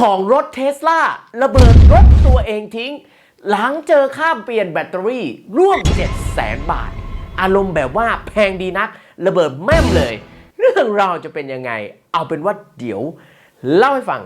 ของรถเทสลาระเบิดรถตัวเองทิ้ง หลังเจอค่าเปลี่ยนแบตเตอรี่ร่วม 7 0 0 0 0 0 บาท อารมณ์แบบว่าแพงดีนัก ระเบิดแม่มเลย เรื่องราวจะเป็นยังไง เอาเป็นว่าเดี๋ยว เล่าให้ฟัง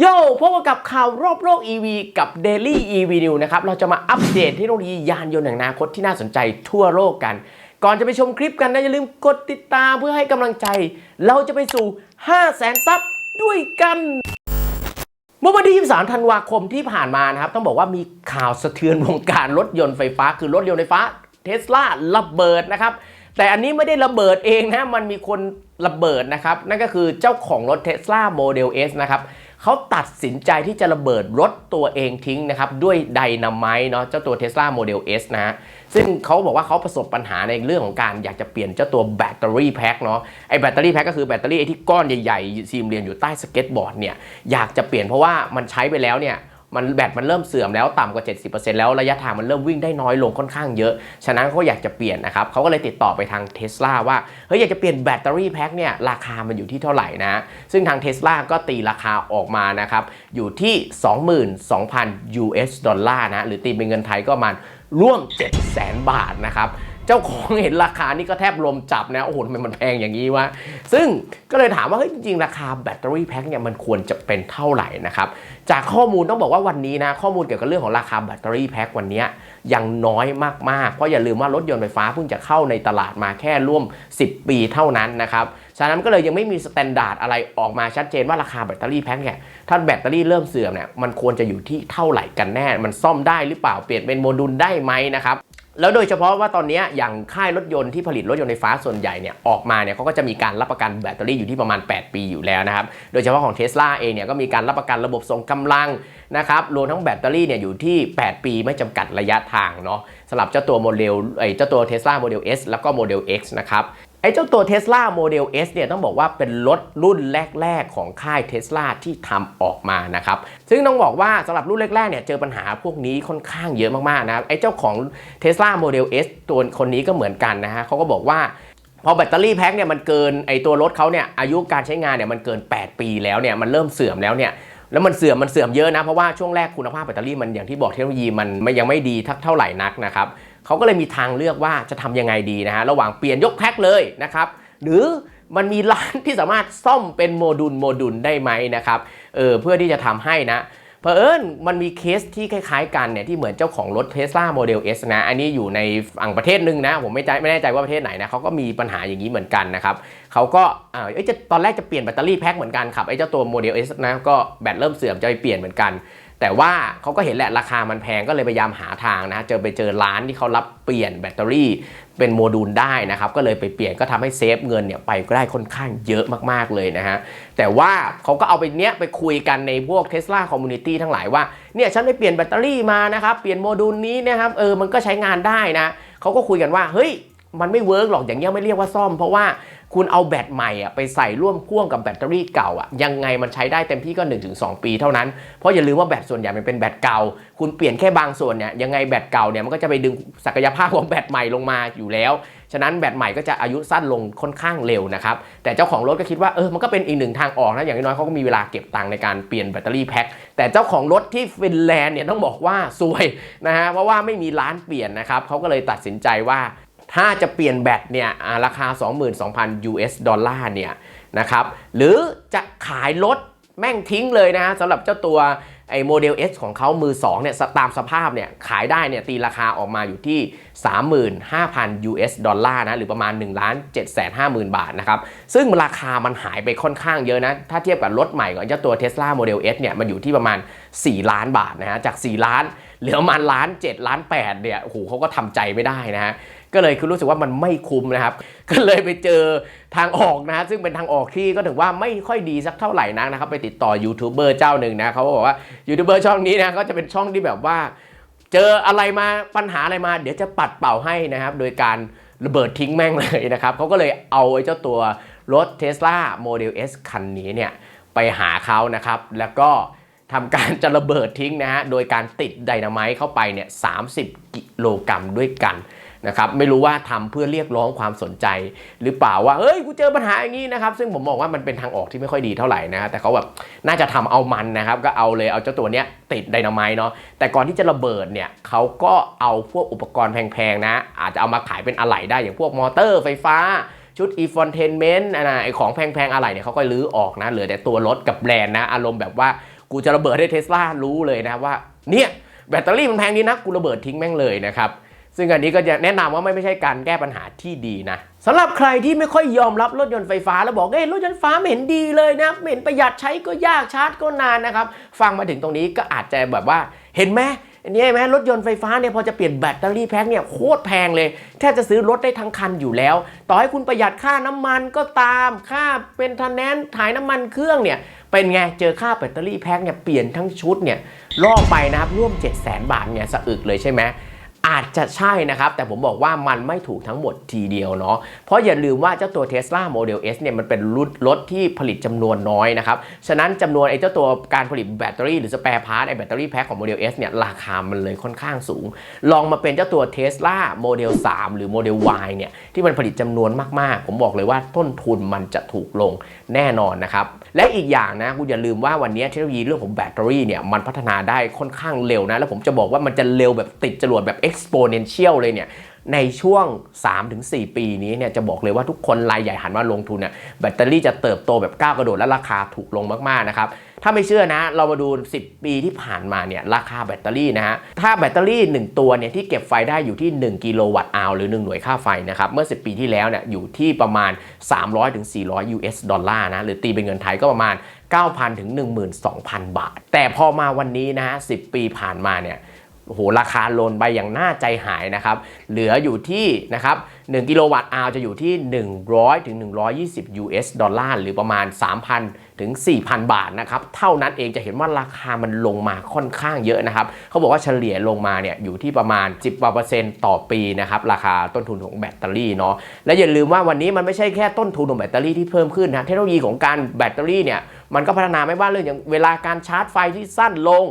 โย่พบกับข่าวรอบโลก EV กับ Daily EV New นะครับ เราจะมาอัปเดตเทคโนโลยียานยนต์แห่งอนาคตที่น่าสนใจทั่วโลกกัน ก่อนจะไปชมคลิปกันนะอย่าลืมกดติดตามเพื่อให้กำลังใจ เราจะไปสู่ 5 0 0แสนซับด้วยกัน เมื่อวันที่ 23 ธันวาคมที่ผ่านมานะครับ ต้องบอกว่ามีข่าวสะเทือนวงการรถยนต์ไฟฟ้า คือรถยนต์ไฟฟ้าเทสลาระเบิดนะครับแต่อันนี้ไม่ได้ระเบิดเองนะมันมีคนระเบิดนะครับนั่นก็คือเจ้าของรถ Tesla Model S นะครับ เขาตัดสินใจที่จะระเบิดรถตัวเองทิ้งนะครับด้วยไดนาไมต์เนาะเจ้าตัว Tesla Model S นะฮะซึ่งเขาบอกว่าเขาประสบปัญหาในเรื่องของการอยากจะเปลี่ยนเจ้าตัวแบตเตอรี่แพ็คเนาะไอแบตเตอรี่แพ็คก็คือแบตเตอรี่ไอที่ก้อนใหญ่ๆซีมเรียนอยู่ใต้สเก็ตบอร์ดเนี่ยอยากจะเปลี่ยนเพราะว่ามันใช้ไปแล้วเนี่ย มันแบตมันเริ่มเสื่อมแล้วต่ำกว่า 70%แล้วระยะทางมันเริ่มวิ่งได้น้อยลงค่อนข้างเยอะ ฉะนั้นเขาอยากจะเปลี่ยนนะครับเขาก็เลยติดต่อไปทางเท s l a ว่าเฮ้ยอยากจะเปลี่ยนแบตเตอรี่แพ็คเนี่ยราคามันอยู่ที่เท่าไหร่นะ ซึ่งทางเท s l a ก็ตีราคาออกมานะครับอยู่ที่ 22,000 US ดอลลาร์นะหรือตีเป็นเงินไทยก็ประมาณร่วม 700,000 บาทนะครับ เจ้าของเห็นราคานี่ก็แทบลมจับนะโอ้โหทำไมมันแพงอย่างนี้วะซึ่งก็เลยถามว่าเฮ้ยจริงๆราคาแบตเตอรี่แพ็คเนี่ยมันควรจะเป็นเท่าไหร่นะครับจากข้อมูลต้องบอกว่าวันนี้นะข้อมูลเกี่ยวกับเรื่องของราคาแบตเตอรี่แพ็ควันนี้ยังน้อยมากๆ เพราะอย่าลืมว่ารถยนต์ไฟฟ้าเพิ่งจะเข้าในตลาดมาแค่ร่วม 10 ปีเท่านั้นนะครับฉะนั้นก็เลยยังไม่มีสแตนดาร์ดอะไรออกมาชัดเจนว่าราคาแบตเตอรี่แพ็คเนี่ยถ้าแบตเตอรี่เริ่มเสื่อมเนี่ยมันควรจะอยู่ที่เท่าไหร่กันแน่ มันซ่อมได้หรือเปล่าเปลี่ยนเป็นโมดูลได้ไหมนะครับ แล้วโดยเฉพาะว่าตอนนี้อย่างค่ายรถยนต์ที่ผลิตรถยนต์ไฟฟ้าส่วนใหญ่เนี่ยออกมาเนี่ยเขาก็จะมีการรับประกันแบตเตอรี่อยู่ที่ประมาณ 8 ปีอยู่แล้วนะครับ โดยเฉพาะของเท s l a เองเนี่ยก็มีการรับประกันระบบส่งกำลังนะครับรวมทั้งแบตเตอรี่เนี่ยอยู่ที่ 8 ปีไม่จำกัดระยะทางเนาะสำหรับเจ้าตัวโมเดลไอ้เจ้าตัว Tesla Model S แล้วก็ Model X นะครับ ไอ้เจ้าตัว Tesla Model S เนี่ยต้องบอกว่าเป็นรถรุ่นแรก ๆ ของค่าย Tesla ที่ทำออกมานะครับ ซึ่งต้องบอกว่าสำหรับรุ่นแรก ๆ เนี่ยเจอปัญหาพวกนี้ค่อนข้างเยอะมากๆนะครับ ไอ้เจ้าของ Tesla Model S ตัวคนนี้ก็เหมือนกันนะฮะเขาก็บอกว่าพอแบตเตอรี่แพ็คเนี่ยมันเกินไอตัวรถเขาเนี่ยอายุการใช้งานเนี่ยมันเกิน 8 ปีแล้วเนี่ยมันเริ่มเสื่อมแล้วเนี่ยแล้วมันเสื่อมมันเสื่อมเยอะนะ เพราะว่าช่วงแรกคุณภาพแบตเตอรี่มันอย่างที่บอกเทคโนโลยีมันมันยังไม่ดีทักเท่าไหร่นักนะครับ เขาก็เลยมีทางเลือกว่าจะทำยังไงดีนะฮะระหว่างเปลี่ยนยกแพ็คเลยนะครับ หรือมันมีร้านที่สามารถซ่อมเป็นโมดูลโมดูลได้ไหมนะครับเออเพื่อที่จะทำให้นะเพอเอิญมันมีเคสที่คล้ายๆกันเนี่ยที่เหมือนเจ้าของรถ Tesla Model S นะ อันนี้อยู่ในฝั่งประเทศหนึ่งนะ ผมไม่ใจไม่แน่ใจว่าประเทศไหนนะเขาก็มีปัญหาอย่างนี้เหมือนกันนะครับเขาก็เอ้ยจะตอนแรกจะเปลี่ยนแบตเตอรี่แพ็คเหมือนกันครับไอ้เจ้าตัว Model S นะก็แบตเริ่มเสื่อมจะไปเปลี่ยนเหมือนกัน แต่ว่าเขาก็เห็นแหละราคามันแพงก็เลยพยายามหาทางนะเจอไปเจอร้านที่เขารับเปลี่ยนแบตเตอรี่เป็นโมดูลได้นะครับก็เลยไปเปลี่ยนก็ทำให้เซฟเงินเนี่ยไปก็ได้ค่อนข้างเยอะมากๆเลยนะฮะแต่ว่าเขาก็เอาไปเนี้ยไปคุยกันในพวก Tesla Community ทั้งหลายว่าเนี่ยฉันไปเปลี่ยนแบตเตอรี่มานะครับเปลี่ยนโมดูลนี้นะครับเออมันก็ใช้งานได้นะเขาก็คุยกันว่าเฮ้ยมันไม่เวิร์กหรอกอย่างเงี้ยไม่เรียกว่าซ่อมเพราะว่า คุณเอาแบตใหม่อะไปใส่ร่วมพ่วงกับแบตเตอรี่เก่าอะยังไงมันใช้ได้เต็มที่ก็ 1-2 ปีเท่านั้น เพราะอย่าลืมว่าแบตส่วนใหญ่มันเป็นแบตเก่า คุณเปลี่ยนแค่บางส่วนเนี่ยยังไงแบตเก่าเนี่ยมันก็จะไปดึงศักยภาพของแบตใหม่ลงมาอยู่แล้ว ฉะนั้นแบตใหม่ก็จะอายุสั้นลงค่อนข้างเร็วนะครับ แต่เจ้าของรถก็คิดว่าเออมันก็เป็นอีกหนึ่งทางออกนะอย่างน้อยเขาก็มีเวลาเก็บตังค์ในการเปลี่ยนแบตเตอรี่แพ็คแต่เจ้าของรถที่ฟินแลนด์เนี่ยต้องบอกว่าซวยนะฮะเพราะว่าไม่มีร้านเปลี่ยนนะครับเขาก็เลยตัดสินใจว่า ถ้าจะเปลี่ยนแบตเนี่ยอ่าราคา 22,000 US ดอลลาร์เนี่ยนะครับหรือจะขายรถแม่งทิ้งเลยนะฮะสำหรับเจ้าตัวไอ้โมเดล S ของเขามือ2เนี่ยตามสภาพเนี่ยขายได้เนี่ยตีราคาออกมาอยู่ที่ 35,000 US ดอลลาร์นะหรือประมาณ1ล้าน750,000 บาทนะครับซึ่งราคามันหายไปค่อนข้างเยอะนะ ถ้าเทียบกับรถใหม่ของเจ้าตัว Tesla Model S เนี่ยมันอยู่ที่ประมาณ 4 ล้านบาทนะฮะจาก 4 ล้านเหลือประมาณล้าน7ล้าน8เนี่ยโอ้โหเขาก็ทำใจไม่ได้นะฮะ ก็เลยคือรู้สึกว่ามันไม่คุ้มนะครับ ก็เลยไปเจอทางออกนะซึ่งเป็นทางออกที่ก็ถือว่าไม่ค่อยดีสักเท่าไหร่นักนะครับ ไปติดต่อยูทูบเบอร์เจ้าหนึ่งนะเขาก็บอกว่ายูทูบเบอร์ช่องนี้นะก็จะเป็นช่องที่แบบว่า เจออะไรมาปัญหาอะไรมา เดี๋ยวจะปัดเป่าให้นะครับ โดยการระเบิดทิ้งแม่งเลยนะครับเขาก็เลยเอาไอ้เจ้าตัวรถ Tesla Model S คันนี้เนี่ยไปหาเขานะครับ แล้วก็ทำการจะระเบิดทิ้งนะฮะ โดยการติดไดนาไมต์เข้าไปเนี่ย 30 กิโลกรัมด้วยกัน นะครับไม่รู้ว่าทำเพื่อเรียกร้องความสนใจ หรือเปล่าว่าเอ้ยกูเจอปัญหาอย่างนี้นะครับซึ่งผมมองว่ามันเป็นทางออกที่ไม่ค่อยดีเท่าไหร่นะแต่เขาแบบน่าจะทำเอามันนะครับก็เอาเลยเอาเจ้าตัวเนี้ยติดไดนาไมต์เนาะแต่ก่อนที่จะระเบิดเนี่ยเขาก็เอาพวกอุปกรณ์แพงๆนะ อาจจะเอามาขายเป็นอะไหล่ได้อย่างพวกมอเตอร์ไฟฟ้าชุด e f o n t a i n m e n t นะไอของแพงๆ อะไรเนี่ยเขาก็ลื้อออกนะ เหลือแต่ตัวรถกับแบรนด์นะ อารมณ์แบบว่ากูจะระเบิดให้เทสลารู้เลยนะว่า เนี่ย แบตเตอรี่มันแพงดีนะ กูระเบิดทิ้งแม่งเลยนะครับ ซึ่งอันนี้ก็จะแนะนำว่าไม่ไม่ใช่การแก้ปัญหาที่ดีนะสำหรับใครที่ไม่ค่อยยอมรับรถยนต์ไฟฟ้าแล้วบอกเอ้รถยนต์ฟ้าไม่เห็นดีเลยนะไม่เห็นประหยัดใช้ก็ยากชาร์จก็นานนะครับ ฟังมาถึงตรงนี้ก็อาจจะแบบว่าเห็นไหมอันนี้เห็นไหมรถยนต์ไฟฟ้าเนี่ยพอจะเปลี่ยนแบตเตอรี่แพ็คเนี่ยโคตรแพงเลยแทบจะซื้อรถได้ทั้งคันอยู่แล้ว ต่อให้คุณประหยัดค่าน้ำมันก็ตามค่าเป็นทันแนนถ่ายน้ำมันเครื่องเนี่ยเป็นไงเจอค่าแบตเตอรี่แพ็คเนี่ยเปลี่ยนทั้งชุดเนี่ยล่อไปนะครับร่วม 7 0 0 0 0 0 บาทเนี่ยสะอึกเลยใช่ไหม อาจจะใช่นะครับ แต่ผมบอกว่ามันไม่ถูกทั้งหมดทีเดียวเนาะเพราะอย่าลืมว่าเจ้าตัว Tesla Model S เนี่ยมันเป็นรุ่นรถที่ผลิตจำนวนน้อยนะครับ ฉะนั้นจำนวนไอ้เจ้าตัวการผลิตแบตเตอรี่หรือสเปร์พาร์ตไอ้แบตเตอรี่แพ็คของ Model S เนี่ยราคามันเลยค่อนข้างสูง ลองมาเป็นเจ้าตัว Tesla Model 3 หรือ Model Y เนี่ยที่มันผลิตจำนวนมากๆ ผมบอกเลยว่าต้นทุนมันจะถูกลงแน่นอนนะครับ และอีกอย่างนะคุณอย่าลืมว่าวันนี้เทคโนโลยีเรื่องของแบตเตอรี่เนี่ยมันพัฒนาได้ค่อนข้างเร็วนะ แล้วผมจะบอกว่ามันจะเร็วแบบติดจรวดแบบ exponential เลยเนี่ยในช่วง 3-4 ปีนี้เนี่ยจะบอกเลยว่าทุกคนรายใหญ่หันมาลงทุนเนี่ยแบตเตอรี่จะเติบโตแบบก้าวกระโดดและราคาถูกลงมากๆนะครับ ถ้าไม่เชื่อนะ เรามาดู 10 ปีที่ผ่านมาเนี่ยราคาแบตเตอรี่นะฮะ ถ้าแบตเตอรี่ 1 ตัวเนี่ยที่เก็บไฟได้อยู่ที่ 1 กิโลวัตต์อาวหรือ 1 หน่วยค่าไฟนะครับ เมื่อ 10 ปีที่แล้วเนี่ยอยู่ที่ประมาณ 300-400 US ดอลลาร์นะ หรือตีเป็นเงินไทยก็ประมาณ 9,000ถึง12,000 บาท แต่พอมาวันนี้นะฮะ 10 ปีผ่านมาเนี่ย โอ้โหราคาลนไปอย่างน่าใจหายนะครับ เหลืออยู่ที่นะครับ1กิโลวัตต์อาวจะอยู่ที่ 100ถึง120 US ดอลลาร์หรือประมาณ 3,000ถึง4,000 บาทนะครับ เท่านั้นเองจะเห็นว่าราคามันลงมาค่อนข้างเยอะนะครับ เขาบอกว่าเฉลี่ยลงมาเนี่ยอยู่ที่ประมาณ 10กว่าเปอร์เซ็นต์ต่อปีนะครับ ราคาต้นทุนของแบตเตอรี่เนาะและอย่าลืมว่าวันนี้มันไม่ใช่แค่ต้นทุนของแบตเตอรี่ที่เพิ่มขึ้นนะเทคโนโลยีของการแบตเตอรี่เนี่ยมันก็พัฒนาไม่ว่าเรื่องอย่างเวลาการชาร์จไฟที่สั้นลง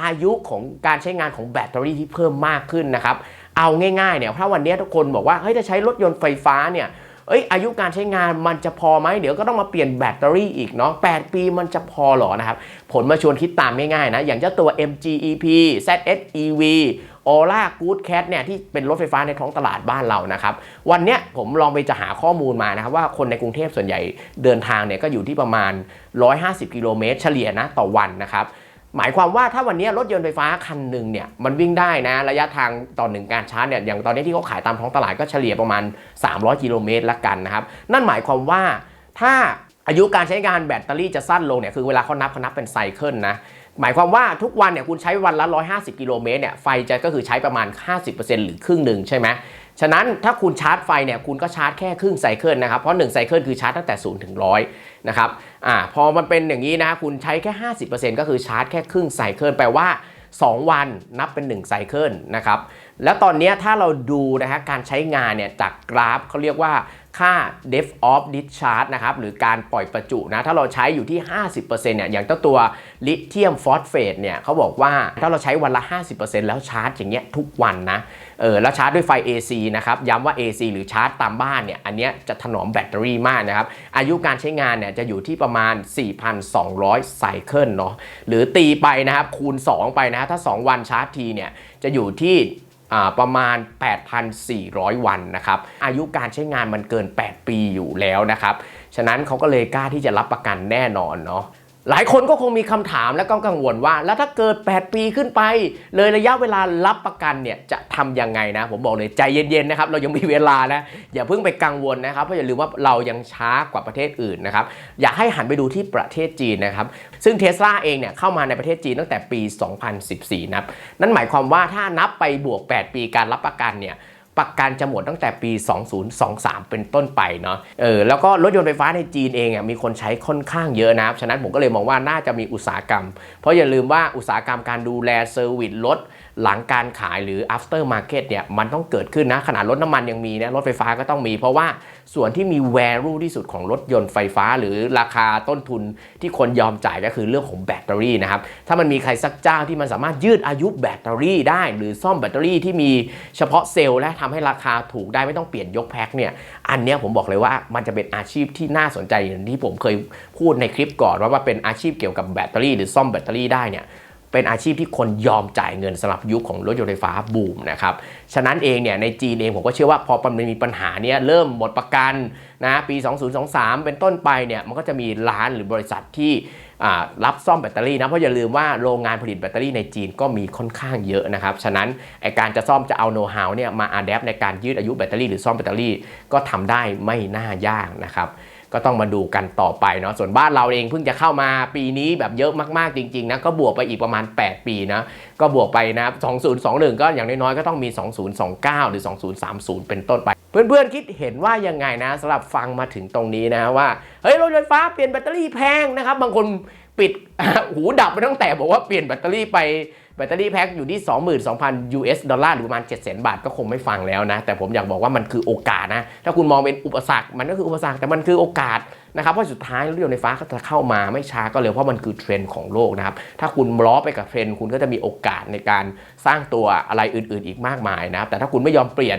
อายุของการใช้งานของแบตเตอรี่ที่เพิ่มมากขึ้นนะครับ เอาง่ายๆเนี่ยถ้าวันนี้ทุกคนบอกว่าเฮ้ยจะใช้รถยนต์ไฟฟ้าเนี่ยเอ้ยอายุการใช้งานมันจะพอไหมเดี๋ยวก็ต้องมาเปลี่ยนแบตเตอรี่อีกเนาะ8ปีมันจะพอหรอนะครับ ผลมาชวนคิดตามง่ายๆนะ อย่างเจ้าตัว MGEP ZSEV Ola Good Cat เนี่ยที่เป็นรถไฟฟ้าในท้องตลาดบ้านเรานะครับ วันเนี้ยผมลองไปจะหาข้อมูลมานะครับว่าคนในกรุงเทพส่วนใหญ่เดินทางเนี่ยก็อยู่ที่ประมาณ 150 กิโลเมตรเฉลี่ยนะต่อวันนะครับ หมายความว่าถ้าวันนี้รถยนต์ไฟฟ้าคันหนึ่งเนี่ยมันวิ่งได้นะระยะทางต่อหนึ่งการชาร์จเนี่ยอย่างตอนนี้ที่เขาขายตามท้องตลาดก็เฉลี่ยประมาณ 300 กิโลเมตรละกันนะครับ นั่นหมายความว่าถ้าอายุการใช้งานแบตเตอรี่จะสั้นลงเนี่ยคือเวลาเขานับเขานับเป็นไซเคิลนะหมายความว่าทุกวันเนี่ยคุณใช้วันละ 150 กิโลเมตรเนี่ยไฟจะก็คือใช้ประมาณ 50%หรือครึ่งหนึ่งใช่ไหม ฉะนั้นถ้าคุณชาร์จไฟเนี่ยคุณก็ชาร์จแค่ครึ่งไซเคิลนะครับ เพราะ1ไซเคิลคือชาร์จตั้งแต่ 0 ถึง 100 นะครับอ่าพอมันเป็นอย่างนี้นะคุณใช้แค่ 50%ก็คือชาร์จแค่ครึ่งไซเคิลแปลว่า 2 วันนับเป็น1ไซเคิลนะครับแล้วตอนนี้ถ้าเราดูนะฮะการใช้งานเนี่ยจากกราฟเขาเรียกว่า ค่า depth of discharge นะครับหรือการปล่อยประจุนะถ้าเราใช้อยู่ที่ 50%เนี่ยอย่างเจ้าตัวลิเธียมฟอสเฟตเนี่ยเขาบอกว่าถ้าเราใช้วันละ 50%แล้วชาร์จอย่างเงี้ยทุกวันนะเออแล้วชาร์จด้วยไฟ AC นะครับย้ำว่า AC หรือชาร์จตามบ้านเนี่ยอันเนี้ยจะถนอมแบตเตอรี่มากนะครับอายุการใช้งานเนี่ยจะอยู่ที่ประมาณ 4,200 ไซเคิลเนาะหรือตีไปนะครับคูณ 2 ไปนะถ้า 2 วันชาร์จทีเนี่ยจะอยู่ที่ ประมาณ 8,400 วันนะครับ อายุการใช้งานมันเกิน 8 ปีอยู่แล้วนะครับ ฉะนั้นเขาก็เลยกล้าที่จะรับประกันแน่นอนเนาะ หลายคนก็คงมีคำถามและก็กังวลว่า แล้วถ้าเกิด 8 ปีขึ้นไป เลยระยะเวลารับประกันเนี่ยจะทำยังไงนะ ผมบอกเลยใจเย็นๆนะครับเรายังมีเวลานะอย่าเพิ่งไปกังวลนะครับเพราะอย่าลืมว่าเรายังช้ากว่าประเทศอื่นนะครับอยากให้หันไปดูที่ประเทศจีนนะครับซึ่งเทสลาเองเนี่ยเข้ามาในประเทศจีนตั้งแต่ปี 2014 นับ นั่นหมายความว่าถ้านับไปบวก 8 ปีการรับประกันเนี่ย ประกันจะหมดตั้งแต่ปี 2023 เป็นต้นไปเนาะ เออ แล้วก็รถยนต์ไฟฟ้าในจีนเองอะมีคนใช้ค่อนข้างเยอะนะครับฉะนั้นผมก็เลยมองว่าน่าจะมีอุตสาหกรรม เพราะอย่าลืมว่าอุตสาหกรรมการดูแลเซอร์วิสรถหลังการขายหรือ after market เนี่ยมันต้องเกิดขึ้นนะ ขนาดรถน้ำมันยังมีนะ รถไฟฟ้าก็ต้องมี เพราะว่าส่วนที่มี value ที่สุดของรถยนต์ไฟฟ้า หรือราคาต้นทุนที่คนยอมจ่ายก็คือเรื่องของแบตเตอรี่นะครับ ถ้ามันมีใครสักเจ้าที่มันสามารถยืดอายุแบตเตอรี่ได้ หรือซ่อมแบตเตอรี่ที่มีเฉพาะเซลล์และทำให้ราคาถูกได้ไม่ต้องเปลี่ยนยกแพ็คเนี่ยอันเนี้ยผมบอกเลยว่ามันจะเป็นอาชีพที่น่าสนใจอย่างที่ผมเคยพูดในคลิปก่อนว่าว่าเป็นอาชีพเกี่ยวกับแบตเตอรี่หรือซ่อมแบตเตอรี่ได้เนี่ยเป็นอาชีพที่คนยอมจ่ายเงินสำหรับยุคของรถยนต์ไฟฟ้าบูมนะครับ ฉะนั้นเองเนี่ยในจีนเองผมก็เชื่อว่าพอมันมีปัญหาเนี้ยเริ่มหมดประกันนะปี 2023 เป็นต้นไปเนี่ยมันก็จะมีร้านหรือบริษัทที่ รับซ่อมแบตเตอรี่นะเพราะอย่าลืมว่าโรงงานผลิตแบตเตอรี่ในจีนก็มีค่อนข้างเยอะนะครับฉะนั้นไอการจะซ่อมจะเอาโน้ตฮาวเนี่ยมาอัดแอปในการยืดอายุแบตเตอรี่หรือซ่อมแบตเตอรี่ก็ทำได้ไม่น่ายากนะครับ ก็ต้องมาดูกันต่อไปเนาะส่วนบ้านเราเองเพิ่งจะเข้ามาปีนี้แบบเยอะมากๆจริงๆนะก็บวกไปอีกประมาณ 8 ปีนะก็บวกไปนะ 2021 ก็อย่างน้อยๆก็ต้องมี 2029 หรือ 2030 เป็นต้นไป เพื่อนๆคิดเห็นว่ายังไงนะสำหรับฟังมาถึงตรงนี้นะว่าเฮ้ยรถไฟฟ้าเปลี่ยนแบตเตอรี่แพงนะครับบางคนปิดหูดับไปตั้งแต่บอกว่าเปลี่ยนแบตเตอรี่ไป ตเตอรี่แพ็คอยู่ที่ 22,000 US ดอลลาร์หรือประมาณ700,000 บาทก็คงไม่ฟังแล้วนะ แต่ผมอยากบอกว่ามันคือโอกาสนะ ถ้าคุณมองเป็นอุปสรรค มันก็คืออุปสรรค แต่มันคือโอกาสนะครับเพราะสุดท้ายรถยนต์ไฟฟ้าก็จะเข้ามาไม่ช้าก็เร็วเพราะมันคือเทรนด์ของโลกนะครับ ถ้าคุณล้อไปกับเทรนด์คุณก็จะมีโอกาสในการสร้างตัวอะไรอื่น ๆ อีกมากมายนะครับแต่ถ้าคุณไม่ยอมเปลี่ยน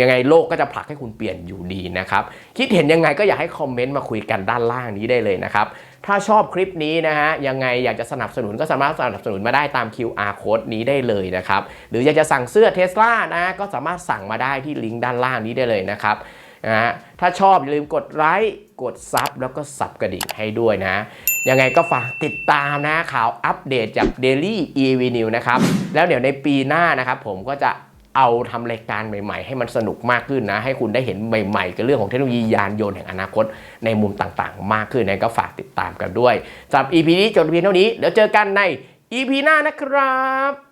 ยังไงโลกก็จะผลักให้คุณเปลี่ยนอยู่ดีนะครับ คิดเห็นยังไงก็อยากให้คอมเมนต์มาคุยกันด้านล่างนี้ได้เลยนะครับ ถ้าชอบคลิปนี้นะฮะยังไงอยากจะสนับสนุนก็สามารถสนับสนุนมาได้ตาม QR code นี้ได้เลยนะครับ หรืออยากจะสั่งเสื้อเทสลานะก็สามารถสั่งมาได้ที่ลิงก์ด้านล่างนี้ได้เลยนะครับนะฮะถ้าชอบอย่าลืมกดไลค์กดซับแล้วก็สับกระดิ่งให้ด้วยนะ ยังไงก็ฝากติดตามนะข่าวอัปเดตจาก Daily EV News นะครับ แล้วเดี๋ยวในปีหน้านะครับผมก็จะ เอาทำรายการใหม่ ๆ ให้มันสนุกมากขึ้นนะ ให้คุณได้เห็นใหม่ๆกับเรื่องของเทคโนโลยียานยนต์แห่งอนาคตในมุมต่างๆ มากขึ้นนะก็ฝากติดตามกันด้วยสำหรับ EP นี้จบเพียงเท่านี้ เดี๋ยวเจอกันใน EP หน้านะครับ